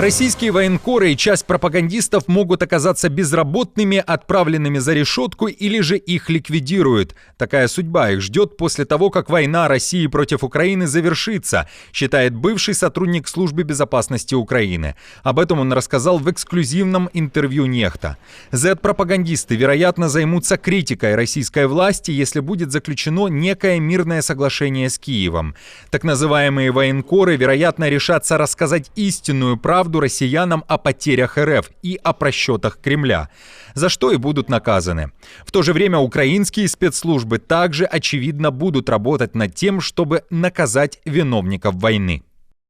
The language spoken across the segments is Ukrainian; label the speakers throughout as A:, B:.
A: Российские военкоры и часть пропагандистов могут оказаться безработными, отправленными за решетку или же их ликвидируют. Такая судьба их ждет после того, как война России против Украины завершится, считает бывший сотрудник службы безопасности Украины. Об этом он рассказал в эксклюзивном интервью Нехта. Z-пропагандисты, вероятно, займутся критикой российской власти, если будет заключено некое мирное соглашение с Киевом. Так называемые военкоры, вероятно, решатся рассказать истинную правду правду россиянам о потерях РФ и о просчетах Кремля, за что и будут наказаны. В то же время украинские спецслужбы также, очевидно, будут работать над тем, чтобы наказать виновников войны.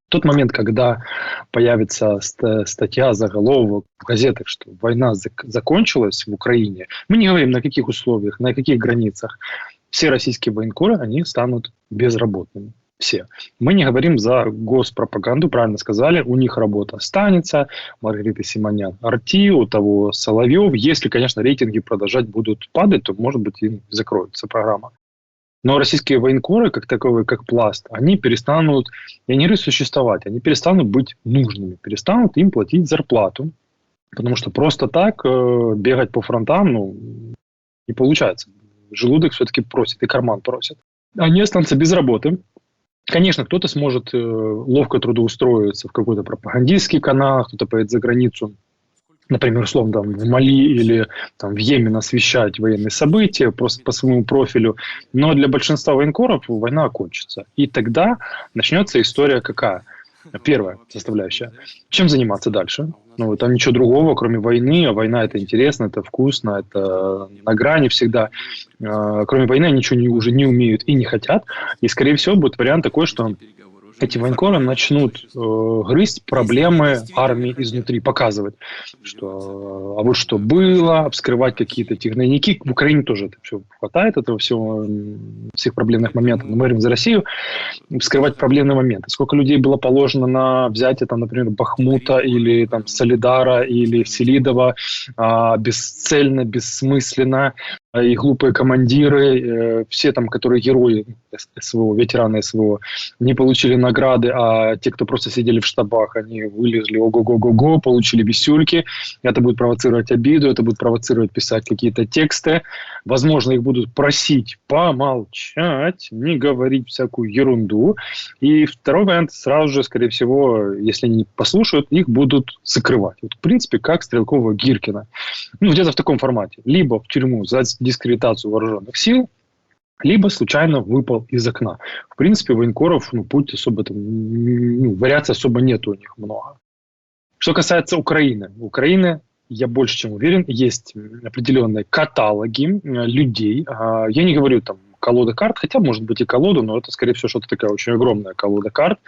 B: Тот момент, когда появится статья, заголовок в газетах, что война закончилась в Украине, мы не говорим на каких условиях, на каких границах, все российские военкоры, они станут безработными все. Мы не говорим за госпропаганду, правильно сказали, у них работа останется, Маргарита Симонян, Арти, у того Соловьев. Если, конечно, рейтинги продолжать будут падать, то, может быть, и закроется программа. Но российские военкоры, как таковые, как пласт, они перестанут, я не говорю существовать, они перестанут быть нужными, перестанут им платить зарплату. Потому что просто так э, бегать по фронтам, ну, не получается. Желудок все-таки просит, и карман просит. Они останутся без работы, Конечно, кто-то сможет э, ловко трудоустроиться в какой-то пропагандистский канал, кто-то поедет за границу, например, условно, там, в Мали или там, в Йемен освещать военные события просто по своему профилю. Но для большинства военкоров война окончится. И тогда начнется история какая – Первая составляющая. Чем заниматься дальше? Ну, там ничего другого, кроме войны. А война это интересно, это вкусно, это на грани всегда. А, кроме войны они ничего не, уже не умеют и не хотят. И, скорее всего, будет вариант такой, что эти военкоры начнут э, грызть проблемы армии изнутри, показывать, что а вот что было, вскрывать какие-то технойники. В Украине тоже это все хватает, этого всего, всех проблемных моментов. Мы говорим за Россию, вскрывать проблемные моменты. Сколько людей было положено на взятие, там, например, Бахмута или там, Солидара или Селидова э, бесцельно, бессмысленно, и глупые командиры, э, все там, которые герои СВО, ветераны СВО, не получили награды, а те, кто просто сидели в штабах, они вылезли ого-го-го-го, получили висюльки. Это будет провоцировать обиду, это будет провоцировать писать какие-то тексты. Возможно, их будут просить помолчать, не говорить всякую ерунду. И второй вариант сразу же, скорее всего, если не послушают, их будут закрывать. Вот, в принципе, как Стрелкова Гиркина. Ну, где-то в таком формате. Либо в тюрьму за дискредитацию вооруженных сил, либо случайно выпал из окна. В принципе, военкоров, ну, путь особо там, ну, вариаций особо нет у них много. Что касается Украины. Украины, я больше чем уверен, есть определенные каталоги э, людей. А, я не говорю там колода карт, хотя может быть и колода, но это, скорее всего, что-то такая очень огромная колода карт,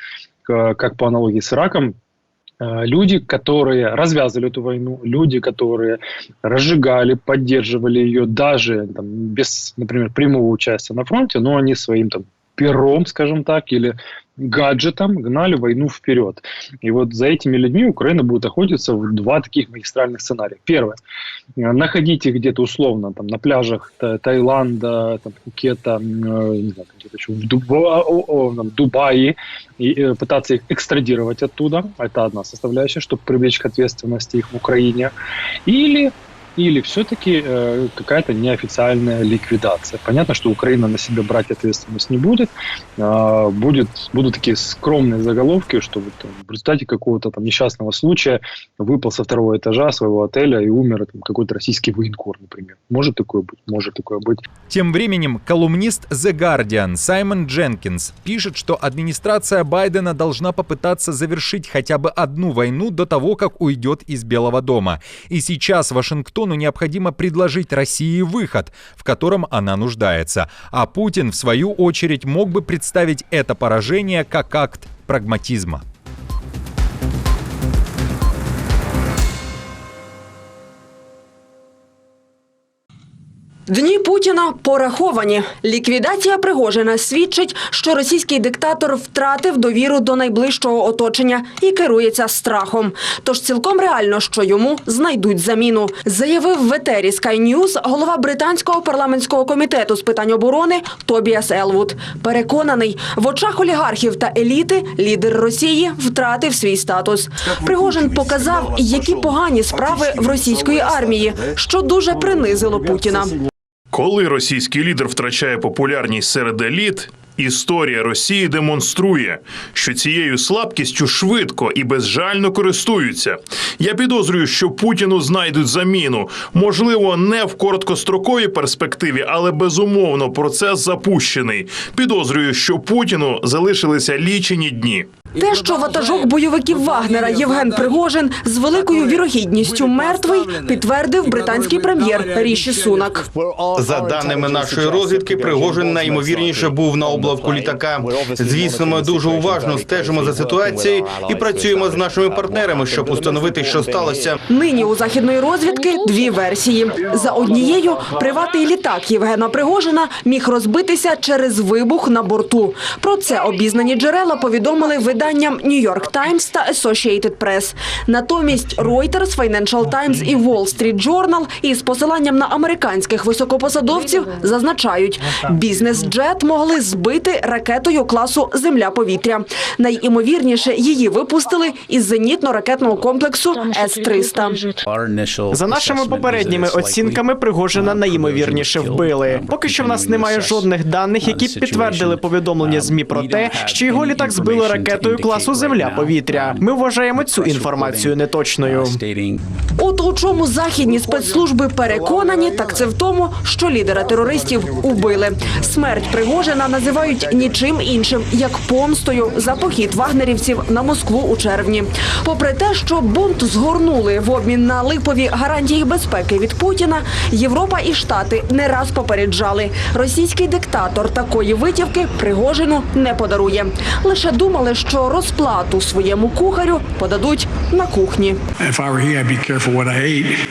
B: как по аналогии с Ираком, Э, люди, которые развязывали эту войну, люди, которые разжигали, поддерживали ее даже там, без, например, прямого участия на фронте, но они своим там пером, скажем так, или гаджетом гнали войну вперед. И вот за этими людьми Украина будет охотиться в два таких магистральных сценария. Первое. Находить их где-то условно там, на пляжах Таиланда, там, Пхукета, э, не знаю, где-то еще в Дуба, там, Дубае и э, пытаться их экстрадировать оттуда. Это одна составляющая, чтобы привлечь к ответственности их в Украине. Или или все-таки э, какая-то неофициальная ликвидация. Понятно, что Украина на себя брать ответственность не будет. Э, будет будут такие скромные заголовки, что вот, там, в результате какого-то там несчастного случая выпал со второго этажа своего отеля и умер там, какой-то российский военкор, например. Может такое быть? Может такое быть.
A: Тем временем колумнист The Guardian Саймон Дженкинс пишет, что администрация Байдена должна попытаться завершить хотя бы одну войну до того, как уйдет из Белого дома. И сейчас Вашингтон Вашингтону необходимо предложить России выход, в котором она нуждается. А Путин, в свою очередь, мог бы представить это поражение как акт прагматизма.
C: Дні Путіна пораховані. Ліквідація Пригожина свідчить, що російський диктатор втратив довіру до найближчого оточення і керується страхом. Тож цілком реально, що йому знайдуть заміну, заявив в етері Sky News голова британського парламентського комітету з питань оборони Тобіас Елвуд. Переконаний, в очах олігархів та еліти лідер Росії втратив свій статус. Пригожин показав, які погані справи в російської армії, що дуже принизило Путіна.
D: Коли російський лідер втрачає популярність серед еліт, історія Росії демонструє, що цією слабкістю швидко і безжально користуються. Я підозрюю, що Путіну знайдуть заміну. Можливо, не в короткостроковій перспективі, але безумовно процес запущений. Підозрюю, що Путіну залишилися лічені дні.
C: Те, що ватажок бойовиків Вагнера Євген Пригожин з великою вірогідністю мертвий, підтвердив британський прем'єр Ріші Сунак.
E: За даними нашої розвідки, Пригожин найімовірніше був на облавку літака. Звісно, ми дуже уважно стежимо за ситуацією і працюємо з нашими партнерами, щоб установити, що сталося.
C: Нині у західної розвідки дві версії. За однією, приватний літак Євгена Пригожина міг розбитися через вибух на борту. Про це обізнані джерела повідомили виданням New York Times та Associated Press. Натомість Reuters, Financial Times і Wall Street Journal із посиланням на американських високопосадовців зазначають, бізнес-джет могли збити ракетою класу Земля-повітря. Найімовірніше її випустили із зенітно-ракетного комплексу С-300.
F: За нашими попередніми оцінками Пригожина найімовірніше вбили. Поки що в нас немає жодних даних, які підтвердили повідомлення змі про те, що його літак збили ракетою класу Земля-повітря. Ми вважаємо цю інформацію неточною.
C: От у чому західні спецслужби переконані, так це в тому, що лідера терористів убили. Смерть Пригожина називають нічим іншим, як помстою за похід вагнерівців на Москву у червні. Попри те, що бунт згорнули в обмін на липові гарантії безпеки від Путіна, Європа і Штати не раз попереджали. Російський диктатор такої витівки Пригожину не подарує. Лише думали, що розплату своєму кухарю подадуть на кухні.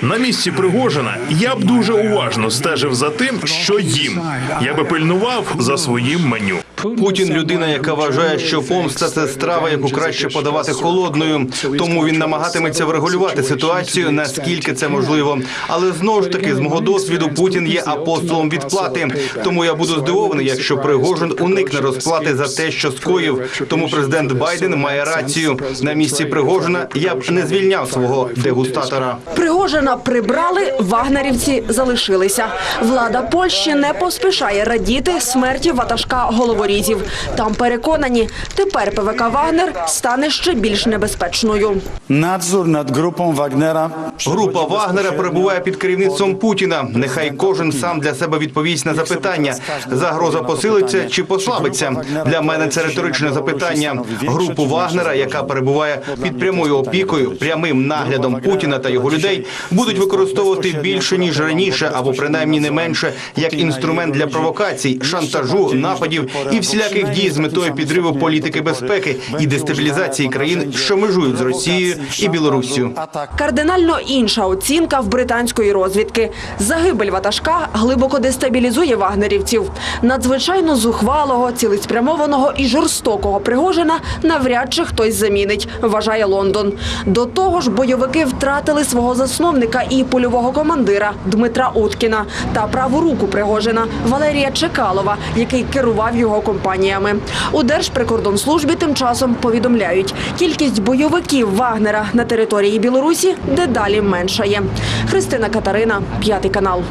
D: На місці Пригожина я б дуже уважно стежив за тим, що їм. Я би пильнував за своїм меню.
E: Путін людина, яка вважає, що помста це страва, яку краще подавати холодною. Тому він намагатиметься врегулювати ситуацію наскільки це можливо. Але знову ж таки, з мого досвіду, Путін є апостолом відплати. Тому я буду здивований, якщо Пригожин уникне розплати за те, що скоїв. Тому президент Байден має рацію. На місці Пригожина я б не звільняв свого дегустатора.
C: Пригожина прибрали, вагнерівці залишилися. Влада Польщі не поспішає радіти смерті ватажка головорізів. Там переконані, тепер ПВК Вагнер стане ще більш небезпечною.
G: Nadzór nad grupą Wagnera
E: Група Вагнера перебуває під керівництвом Путіна. Нехай кожен сам для себе відповість на запитання: загроза посилиться чи послабиться. Для мене це риторичне запитання. Групу Вагнера, яка перебуває під прямою опікою, прямим наглядом Путіна та його людей, будуть використовувати більше ніж раніше, або принаймні не менше, як інструмент для провокацій, шантажу, нападів і всіляких дій з метою підриву політики безпеки і дестабілізації країн, що межують з Росією і Білоруссю.
C: Кардинально інша оцінка в британської розвідки. Загибель ватажка глибоко дестабілізує вагнерівців. Надзвичайно зухвалого, цілеспрямованого і жорстокого Пригожина навряд чи хтось замінить, вважає Лондон. До того ж, бойовики втратили свого засновника і польового командира Дмитра Уткіна та праву руку Пригожина Валерія Чекалова, який керував його компаніями. У Держприкордонслужбі тим часом повідомляють, кількість бойовиків Вагнера на території Білорусі дедалі меншає. Христина Катарина, п'ятий канал.